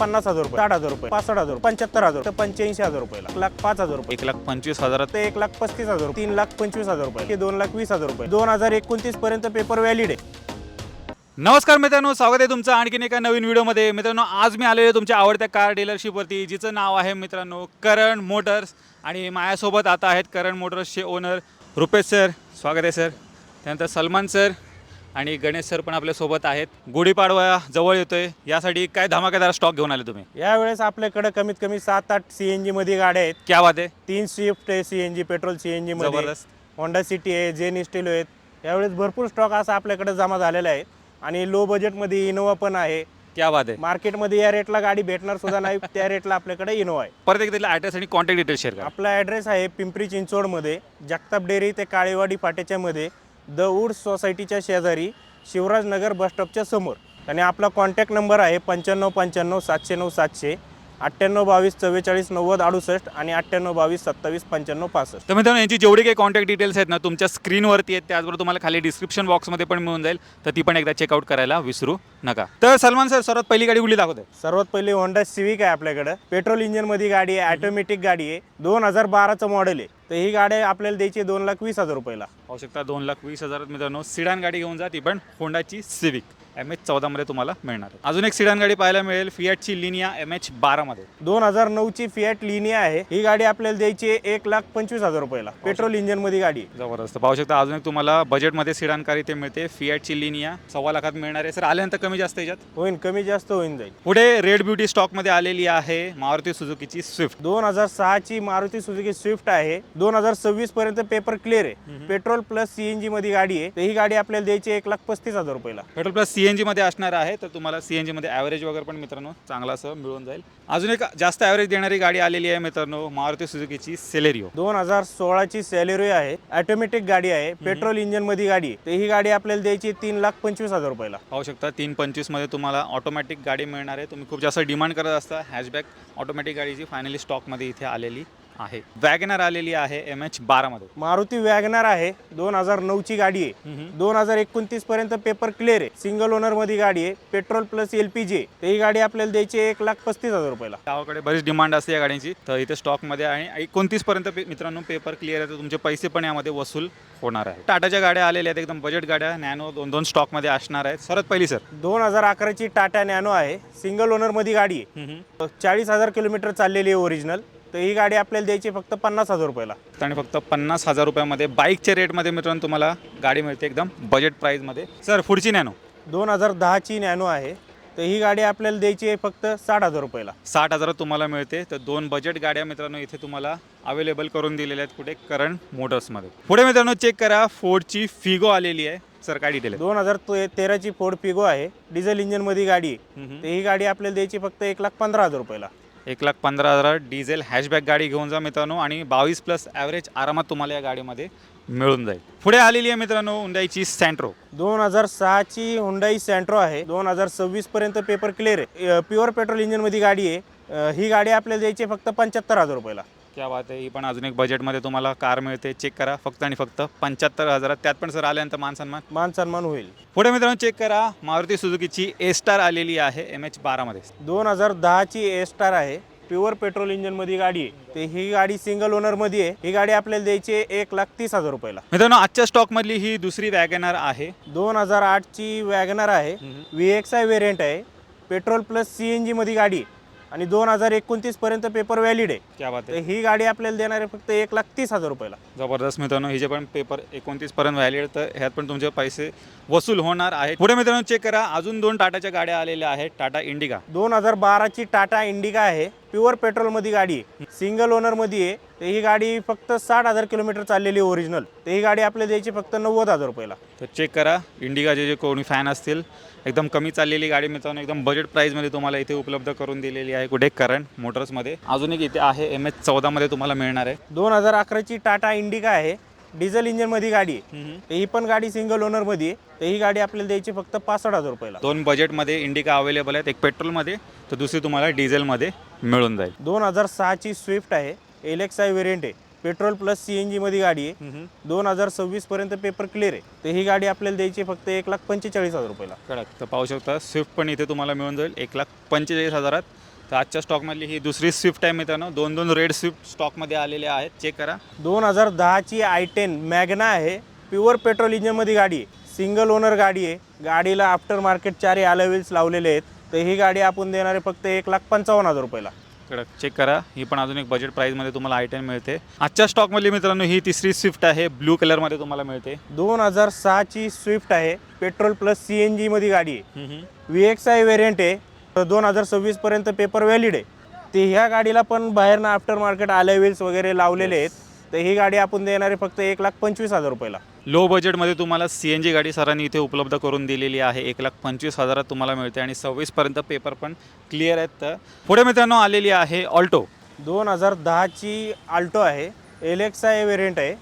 पन्नास हजार रुपये साठ हजार रुपये पासष्ट हजार पंच्याहत्तर हजार रुपये पंच्याऐंशी हजार रुपये लाख पाच हजार रुपये. एक लाख पंचवीस हजारात. ते एक लाख पस्तीस हजार तीन लाख पंचवीस हजार रुपये दोन लाख वीस हजार रुपये दोन हजार एकोणतीस पर्यंत पेपर व्हॅलिड आहे. नमस्कार मित्रांनो स्वागत आहे तुमचं आणखीन एका नवीन व्हिडिओमध्ये. मित्रांनो आज मी आलेलो तुमच्या आवडत्या कार डीलरशिपवरती जिचं नाव आहे मित्रांनो करण मोटर्स. आणि माझ्यासोबत आता आहेत करण मोटर्सचे ओनर रुपेश सर. स्वागत आहे सर. त्यानंतर सलमान सर. आणि गणेश सर पण आपल्यासोबत आहेत. गुढीपाडवा जवळ येतोय. यासाठी काय धमाकेदार स्टॉक घेऊन आले तुम्ही? यावेळेस आपल्याकडे कमीत कमी सात आठ सी एन जी मध्ये गाड्या आहेत. क्या बात आहे. तीन स्विफ्ट आहे C N G petrol C N G मध्ये जबरदस्त. होंडा सिटी आहे जेन इस्टेलो आहेत. यावेळेस भरपूर स्टॉक असा आपल्याकडे जमा झालेला आहे. आणि लो बजेटमध्ये इनोवा पण आहे. क्या बात आहे. मार्केटमध्ये या रेटला गाडी भेटणार सुद्धा नाही. त्या रेटला आपल्याकडे इनोवा आहे. परत एकदा ॲड्रेस आणि कॉन्टॅक्ट डिटेल्स शेअर करा. आपला ॲड्रेस आहे पिंपरी चिंचवडमध्ये. जगताप डेअरी ते काळेवाडी फाट्याच्या मध्ये. द वूड सोसायटीच्या शेजारी शिवराजनगर बस स्टॉपच्या समोर. आणि आपला कॉन्टॅक्ट नंबर आहे पंच्याण्णव पंच्याण्णव सातशे नऊ सातशे. अठ्ठ्याण्णव बावीस चव्वेचाळीस नव्वद अडुसष्ट आणि अठ्ठ्याण्णव बावीस सत्तावीस पंच्याण्णव पासष्ट. तर मित्रांनो यांची जेवढी काही कॉन्टॅक्ट डिटेल्स आहेत ना तुमच्या स्क्रीनवरती आहेत त्याचबरोबर तुम्हाला खाली डिस्क्रिप्शन बॉक्समध्ये पण मिळून जाईल. तर ती पण एकदा चेकआउट करायला विसरू नका. तर सलमान सर सर्वात पहिली गाडी कुठली दाखवते सर्वात पहिले होंडा सिविक आहे आपल्याकडं. पेट्रोल इंजिनमध्ये गाडी आहे ऑटोमॅटिक गाडी आहे. दोन हजार बाराचं मॉडेल आहे. तर ही गाडी आपल्याला द्यायची दोन लाख वीस हजार रुपयाला. पाहू शकता दोन लाख वीस हजारात मित्रांनो सिडान गाडी घेऊन जा ती पण होंडाची सिविक एम एच चौदामध्ये तुम्हाला मिळणार आहे. अजून एक सिडान गाडी पाहायला मिळेल फियाटची लिनिया एम एच बारामध्ये. दोन हजार नऊची फिएट लिनिया आहे. ही गाडी आपल्याला द्यायची आहे एक लाख पंचवीस हजार रुपयाला. पेट्रोल इंजिनमध्ये गाडी आहे. जबरदस्त. पाहू शकता अजून एक तुम्हाला बजेटमध्ये सिडान कार इथे मिळते. फियाटची लिनिया सव्वा लाखात मिळणार आहे. सर आल्यानंतर कमी जास्त याच्यात? होईन कमी जास्त होईन जाईल. पुढे रेड ब्युटी स्टॉकमध्ये आलेली आहे मारुती सुझुकीची स्विफ्ट दोन हजार सहाची मारुती सुझुकी स्विफ्ट आहे. दोन हजार सव्वीस पर्यंत पेपर क्लिअर आहे पेट्रोल प्लस सीएनजी मध्ये गाडी आहे. तर ही गाडी आपल्याला द्यायची एक लाख पस्तीस हजार रुपयाला. पेट्रोल प्लस सी एन जीमध्ये असणार आहे तर तुम्हाला सी एन जीमध्ये ॲव्हरेज वगैरे पण मित्रांनो चांगला असं मिळून जाईल. अजून एक जास्त ॲव्हरेज देणारी गाडी आलेली आहे मित्रांनो मारुती सुझुकीची सेलेरिओ दोन हजार सोळाची सॅलरी आहे ऑटोमॅटिक गाडी आहे पेट्रोल इंजिनमध्ये गाडी आहे. तर ही गाडी आपल्याला द्यायची तीन लाख पंचवीस हजार रुपयाला. पाहू शकता तीन पंचवीसमध्ये तुम्हाला ऑटोमॅटिक गाडी मिळणार आहे. तुम्ही खूप जास्त डिमांड करत असता हॅशबॅक ऑटोमॅटिक गाडीची फायनली स्टॉकमध्ये इथे आलेली. आहे. वॅगनर आलेली आहे एम एच बारामध्ये मारुती वॅगनर आहे दोन हजार नऊची गाडी आहे. दोन हजार एकोणतीस पर्यंत पेपर क्लिअर आहे. सिंगल ओनरमध्ये गाडी आहे. पेट्रोल प्लस एलपीजी आहे. ही गाडी आपल्याला द्यायची आहे एक लाख पस्तीस हजार रुपयाला. गावाकडे बरीच डिमांड असते या गाडीची तर इथे स्टॉकमध्ये आहे. एकोणतीस पर्यंत पे- मित्रांनो पेपर क्लिअर आहे. तर तुमचे पैसे पण यामध्ये वसूल होणार आहे. टाटाच्या गाड्या आलेल्या आहेत. एकदम बजेट गाड्या. नॅनो दोन दोन स्टॉकमध्ये असणार आहेत. सर्वात पहिली सर दोन हजार अकराची टाटा नॅनो आहे. सिंगल ओनरमध्ये गाडी आहे. चाळीस हजार किलोमीटर चाललेली आहे ओरिजिनल तर ही गाडी आपल्याला द्यायची फक्त पन्नास हजार रुपयाला. आणि फक्त पन्नास हजार रुपयामध्ये बाईकच्या रेटमध्ये मित्रांनो तुम्हाला गाडी मिळते एकदम बजेट प्राईजमध्ये सर पुढची नॅनो? दोन हजार दहाची नॅनो आहे. तर ही गाडी आपल्याला द्यायची आहे फक्त साठ हजार रुपयाला. साठ हजारात तुम्हाला मिळते. तर दोन बजेट गाड्या मित्रांनो इथे तुम्हाला अवेलेबल करून दिलेल्या आहेत कुठे? करंट मोटर्समध्ये पुढे मित्रांनो चेक करा फोर्डची फिगो आलेली आहे. सर काय डिटेल आहे? दोन हजार तेराची फोर्ड पिगो आहे. डिझेल इंजिनमध्ये गाडी आहे. तर ही गाडी आपल्याला द्यायची फक्त एक लाख पंधरा हजार रुपयाला. एक लाख पंधरा हजार डिझेल हॅशबॅक गाडी घेऊन जा मित्रांनो आणि बावीस प्लस ॲव्हरेज आरामात तुम्हाला या गाडीमध्ये मिळून जाईल. पुढे आलेली आहे मित्रांनो हुंडाईची सँट्रो दोन हजार सहाची हुंडाई सँट्रो आहे. दोन हजार सव्वीस पर्यंत पेपर क्लिअर आहे प्युअर पेट्रोल इंजिनमध्ये गाडी आहे. अ, ही गाडी आपल्याला द्यायची आहे फक्त पंच्याहत्तर हजार रुपयाला. क्या बात आहे. ही पण अजून एक बजेटमध्ये तुम्हाला कार मिळते. चेक करा. फक्त आणि फक्त पंच्याहत्तर हजारात. त्यात पण सर आल्यानंतर मान सन्मान? मान सन्मान होईल. पुढे मित्रांनो चेक करा. मारुती सुझुकीची ए स्टार आलेली आहे. एम एच बारामध्ये दोन हजार दहाची ए स्टार आहे. प्युअर पेट्रोल इंजिनमध्ये गाडी आहे. ते ही गाडी सिंगल ओनरमध्ये आहे. ही गाडी आपल्याला द्यायची आहे एक लाख तीस हजार रुपयाला. मित्रांनो आजच्या स्टॉकमधली ही दुसरी वॅगनर आहे. दोन हजार आठची वॅगनर आहे. व्ही एक्स आय व्हेरियंट आहे. पेट्रोल प्लस सी एन जीमध्ये गाडी आहे. आणि दोन हजार एकोणतीस पर्यंत पेपर व्हॅलिड आहे. क्या बात तर आहे ही गाडी आपल्याला देणार आहे फक्त एक लाख तीस हजार रुपयाला. जबरदस्त मित्रांनो हिचे पण पेपर एकोणतीस पर्यंत व्हॅलिड तर ह्यात पण तुमचे पैसे वसूल होणार आहेत. पुढे मित्रांनो चेक करा. अजून दोन टाटाच्या गाड्या आलेल्या आहेत टाटा इंडिका दोन हजार बाराची टाटा इंडिका आहे. प्युअर पेट्रोलमध्ये गाडी आहे. सिंगल ओनरमध्ये आहे. तर ही गाडी फक्त साठ हजार किलोमीटर चाललेली ओरिजिनल तर ही गाडी आपल्याला द्यायची फक्त नव्वद हजार रुपयाला. तर चेक करा. इंडिकाचे जे कोणी फॅन असतील एकदम कमी चाललेली गाडी मित्रांनो एकदम बजेट प्राईजमध्ये तुम्हाला इथे उपलब्ध करून दिलेली आहे कुठे? करंट मोटर्समध्ये अजून एक इथे आहे एम एच चौदामध्ये तुम्हाला मिळणार आहे. दोन हजार अकराची टाटा इंडिका आहे. डिझेल इंजिनमध्ये गाडी आहे. तर ही पण गाडी सिंगल ओनरमध्ये आहे. तर ही गाडी आपल्याला द्यायची फक्त पासष्ट हजार रुपयाला. दोन बजेटमध्ये इंडिका अवेलेबल आहेत. एक पेट्रोलमध्ये तर दुसरी तुम्हाला डिझेलमध्ये मिळून जाईल. दोन हजार सहाची स्विफ्ट आहे. एल एक्स आय व्हेरियंट आहे पेट्रोल प्लस सी एन जीमध्ये गाडी आहे. दोन हजार सव्वीस पर्यंत पेपर क्लिअर आहे. तर ही गाडी आपल्याला द्यायची फक्त एक लाख पंचेचाळीस हजार रुपयाला. कडक तर पाहू शकता स्विफ्ट पण इथे तुम्हाला मिळून जाईल. एक लाख पंचेचाळीस हजारात. तर आजच्या स्टॉकमधली ही दुसरी स्विफ्ट आहे मित्रांनो. दोन दोन रेड स्विफ्ट स्टॉकमध्ये आलेले आहेत. चेक करा. दोन हजार दहाची आय टेन मॅग्ना आहे. प्युअर पेट्रोल इंजिनमध्ये गाडी आहे. सिंगल ओनर गाडी आहे. गाडीला आफ्टर मार्केट चारही व्हील्स लावलेले आहेत. तर ही गाडी आपण देणार आहे फक्त एक लाख पंचावन्न हजार रुपयाला. कडक. चेक करा. ही पण अजून एक बजेट प्राईजमध्ये तुम्हाला आय टेन मिळते. आजच्या स्टॉकमधली मित्रांनो ही तिसरी स्विफ्ट आहे. ब्लू कलरमध्ये तुम्हाला मिळते. दोन हजार सहाची स्विफ्ट आहे. पेट्रोल प्लस सी एन जीमध्ये गाडी आहे. व्ही एक्स आय व्हेरियंट आहे. दोन हजार सव्वीसपर्यंत पेपर व्हॅलिड आहे. ते ह्या गाडीला पण बाहेरनं आफ्टर मार्केट आले व्हील्स वगैरे लावलेले आहेत. तर ही गाडी आपण देणार आहे फक्त एक लाख पंचवीस हजार रुपयाला. लो बजेटमध्ये तुम्हाला सी एन जी गाडी सरांनी इथे उपलब्ध करून दिलेली आहे. एक लाख पंचवीस हजारात तुम्हाला मिळते आणि सव्वीसपर्यंत पेपर पण क्लिअर आहेत. तर पुढे मित्रांनो आलेली आहे ऑल्टो. दोन हजार दहाची आल्टो आहे. एलेक्सा हे वेरियंट व्हेरियंट आहे.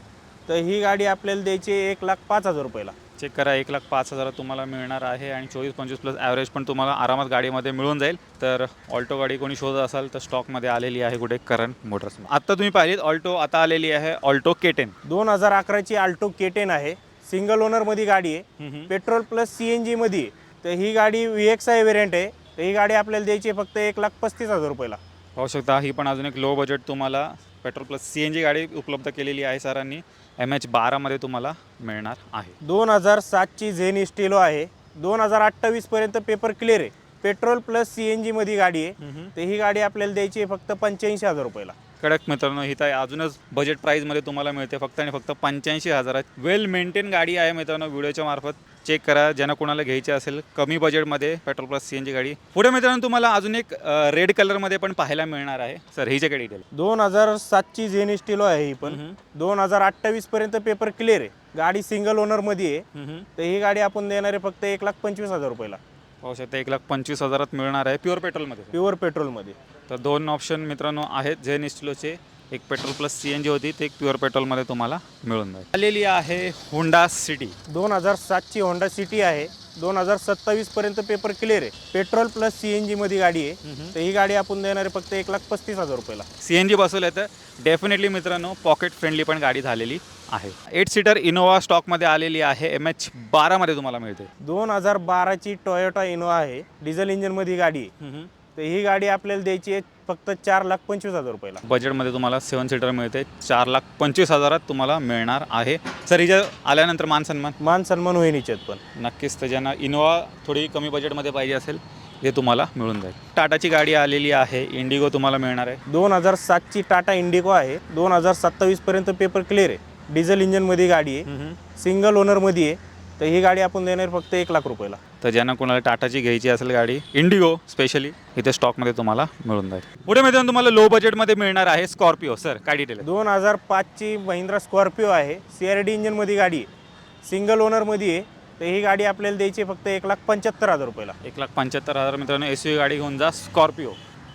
तर ही गाडी आपल्याला द्यायची एक लाख पाच हजार रुपयाला. चेक करा एक लाख पाच हजारात तुम्हाला मिळणार आहे आणि चोवीस पंचवीस प्लस ॲव्हरेज पण तुम्हाला आरामात गाडीमध्ये मिळून जाईल. तर ऑल्टो गाडी कोणी शोधत असाल तर स्टॉकमध्ये आलेली आहे कुठे? Current Motors. आत्ता तुम्ही पाहिलीत ऑल्टो आता आलेली आहे ऑल्टो के टेन दोन हजार अकराची आल्टो के टेन आहे. सिंगल ओनरमध्ये गाडी आहे. पेट्रोल प्लस सी एन जीमध्ये. तर ही गाडी व्ही एक्स आय व्हेरियंट आहे. तर ही गाडी आपल्याला द्यायची आहे फक्त एक लाख पस्तीस हजार रुपयाला. पाहू शकता ही पण अजून एक लो बजेट तुम्हाला petrol plus C N G गाडी उपलब्ध केलेली आहे सरांनी. एम एच बारामध्ये तुम्हाला मिळणार आहे. दोन हजार सातची झेन स्टिलो आहे. दोन हजार अठ्ठावीसपर्यंत पेपर क्लिअर आहे. पेट्रोल प्लस सी एन जीमध्ये गाडी आहे. तर ही गाडी आपल्याला द्यायची आहे फक्त पंच्याऐंशी हजार रुपयाला. कडक मित्रांनो ही तर अजूनच बजेट प्राईजमध्ये तुम्हाला मिळते. फक्त आणि फक्त पंच्याऐंशी हजारात. वेल मेंटेन गाडी आहे मित्रांनो व्हिडिओच्या मार्फत. चेक करा. ज्यांना कोणाला घ्यायची असेल कमी बजेटमध्ये petrol plus C N G गाडी. पुढे मित्रांनो तुम्हाला अजून एक रेड कलरमध्ये पण पाहायला मिळणार आहे. सर ही काय डिटेल दोन हजार सातची झेन स्टिलो आहे ही पण. दोन हजार अठ्ठावीसपर्यंत पेपर क्लिअर आहे. गाडी सिंगल ओनरमध्ये आहे. तर ही गाडी आपण देणार आहे फक्त एक लाख पंचवीस हजार रुपयाला. पाहू शकता एक लाख पंचवीस हजारात मिळणार आहे. प्युअर पेट्रोलमध्ये प्युअर पेट्रोलमध्ये तर दोन ऑप्शन मित्रांनो आहेत जे निस्टलोचे एक petrol plus C N G होती ते एक प्युअर पेट्रोलमध्ये तुम्हाला मिळून जाईल. आलेली आहे होंडा सिटी दोन हजार सातची होंडा सिटी आहे. दोन हजार सत्तावीसपर्यंत पेपर क्लिअर आहे. पेट्रोल प्लस सी एन जीमध्ये गाडी आहे. तर ही गाडी आपण देणार आहे फक्त एक लाख पस्तीस हजार रुपयाला. सी एन जी बसवलं तर डेफिनेटली मित्रांनो पॉकेट फ्रेंडली पण गाडी झालेली आहे. एट सीटर इनोवा स्टॉकमध्ये आलेली आहे. एम एच बारामध्ये तुम्हाला मिळते. दोन हजार बाराची टोयोटा इनोवा आहे. डिझेल इंजिनमध्ये गाडी आहे. तर ही गाडी आपल्याला द्यायची आहे फक्त चार लाख पंचवीस हजार रुपयाला. बजेटमध्ये तुम्हाला सेवन सीटर मिळते. चार लाख पंचवीस हजारात तुम्हाला मिळणार आहे. सर हिच्या आल्यानंतर मान सन्मान? मान सन्मान होईल हिच्यात पण. नक्कीच तर ज्यांना इनोवा थोडी कमी बजेटमध्ये पाहिजे असेल हे तुम्हाला मिळून जाईल. टाटाची गाडी आलेली आहे. इंडिगो तुम्हाला मिळणार आहे. दोन हजार सातची टाटा इंडिगो आहे. दोन हजार सत्तावीसपर्यंत पेपर क्लिअर आहे. डिझेल इंजिनमध्ये गाडी आहे. सिंगल ओनरमध्ये आहे. तर ही गाडी आपण देणार फक्त एक लाख रुपयाला. तर ज्यांना कोणाला टाटाची घ्यायची असेल गाडी इंडिगो स्पेशली इथे स्टॉकमध्ये तुम्हाला मिळून जाईल. पुढे मित्रांनो तुम्हाला लो बजेटमध्ये मिळणार आहे स्कॉर्पिओ सर काय डिटेल आहे? दोन हजार पाचची महिंद्रा स्कॉर्पिओ आहे. सी आर डी इंजिनमध्ये गाडी आहे. सिंगल ओनरमध्ये आहे. तर ही गाडी आपल्याला द्यायची आहे फक्त एक लाख पंच्याहत्तर हजार रुपयाला. एक लाख पंच्याहत्तर हजार मित्रांनो एस गाडी घेऊन जा स्कॉर्पिओ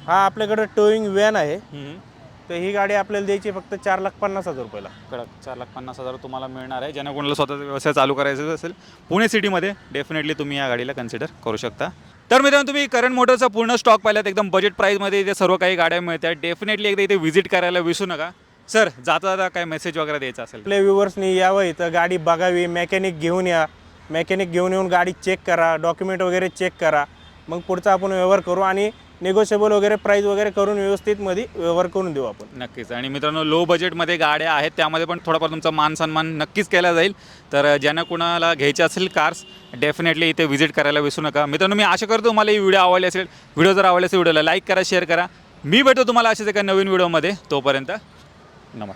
हा आपल्याकडे टोईंग व्हॅन आहे. तर ही गाडी आपल्याला द्यायची फक्त चार लाख पन्नास हजार रुपयाला. कडक चार लाख पन्नास हजार तुम्हाला मिळणार आहे. ज्यांना कोणाला स्वतःचा व्यवसाय चालू करायचा असेल पुणे सिटीमध्ये डेफिनेटली तुम्ही या गाडीला कन्सिडर करू शकता. तर मित्रांनो तुम्ही करंट मोटरचा पूर्ण स्टॉक पाहिलात एकदम बजेट प्राईजमध्ये इथे सर्व काही गाड्या मिळतात. डेफिनेटली एकदा इथे व्हिजिट करायला विसरू नका. सर जाता जाता काय मेसेज वगैरे द्यायचा असेल? आपल्या व्ह्युअर्सनी यावं इथं गाडी बघावी मेकॅनिक घेऊन या. मेकॅनिक घेऊन येऊन गाडी चेक करा डॉक्युमेंट वगैरे चेक करा. मग पुढचा आपण व्यवहार करू आणि निगोशिएबल वगैरे प्राईस वगैरे करून व्यवस्थित मध्ये व्यवहार करून देऊ आपण. नक्कीच. आणि मित्रांनो लो बजेटमध्ये गाड्या आहेत त्यामध्ये पण थोडाफार तुमचा मान सन्मान नक्कीच केला जाईल. तर ज्यांना कुणाला घ्यायचे असेल कार्स डेफिनेटली इथे व्हिजिट करायला विसरू नका. मित्रांनो मी आशा करतो तुम्हाला ही व्हिडिओ आवडली असेल. व्हिडिओ जर आवडला असेल व्हिडिओला लाईक करा शेअर करा. मी भेटतो तुम्हाला अशाच एका नवीन व्हिडिओमध्ये तोपर्यंत नमस्कार.